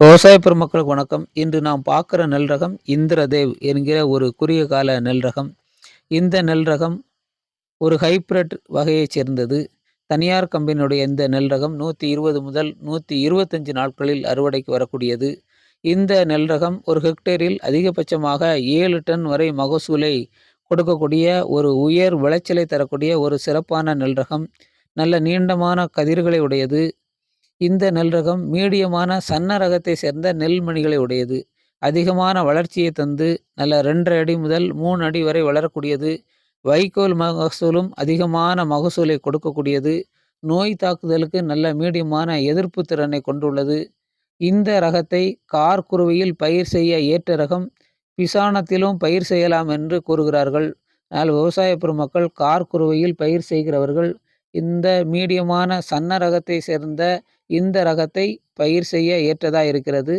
விவசாய பெருமக்களுக்கு வணக்கம். இன்று நாம் பார்க்குற நெல் ரகம் இந்திரதேவ் என்கிற ஒரு குறுகிய கால நெல் ரகம் இந்த நெல் ரகம் ஒரு ஹைப்ரிட் வகையைச் சேர்ந்தது. தனியார் கம்பெனியுடைய இந்த நெல் ரகம் நூற்றி இருபது முதல் நூற்றி இருபத்தஞ்சு நாட்களில் அறுவடைக்கு வரக்கூடியது. இந்த நெல் ரகம் ஒரு ஹெக்டேரில் அதிகபட்சமாக ஏழு டன் வரை மகசூலை கொடுக்கக்கூடிய ஒரு உயர் விளைச்சலை தரக்கூடிய ஒரு சிறப்பான நெல் ரகம் நல்ல நீண்டமான கதிர்களை உடையது இந்த நெல் ரகம் மீடியமான சன்ன ரகத்தை சேர்ந்த நெல்மணிகளை உடையது. அதிகமான வளர்ச்சியை தந்து நல்ல ரெண்டரை அடி முதல் மூணு அடி வரை வளரக்கூடியது. வைக்கோல் மகசூலும் அதிகமான மகசூலை கொடுக்கக்கூடியது. நோய் தாக்குதலுக்கு நல்ல மீடியமான எதிர்ப்பு திறனை கொண்டுள்ளது. இந்த ரகத்தை கார்குருவையில் பயிர் செய்ய ஏற்ற ரகம் பிசானத்திலும் பயிர் செய்யலாம் என்று கூறுகிறார்கள். ஆனால் விவசாய பெருமக்கள் கார்குருவையில் பயிர் செய்கிறவர்கள் இந்த மீடியமான சன்ன ரகத்தை சேர்ந்த இந்த ரகத்தை பயிர் செய்ய ஏற்றதாக இருக்கிறது?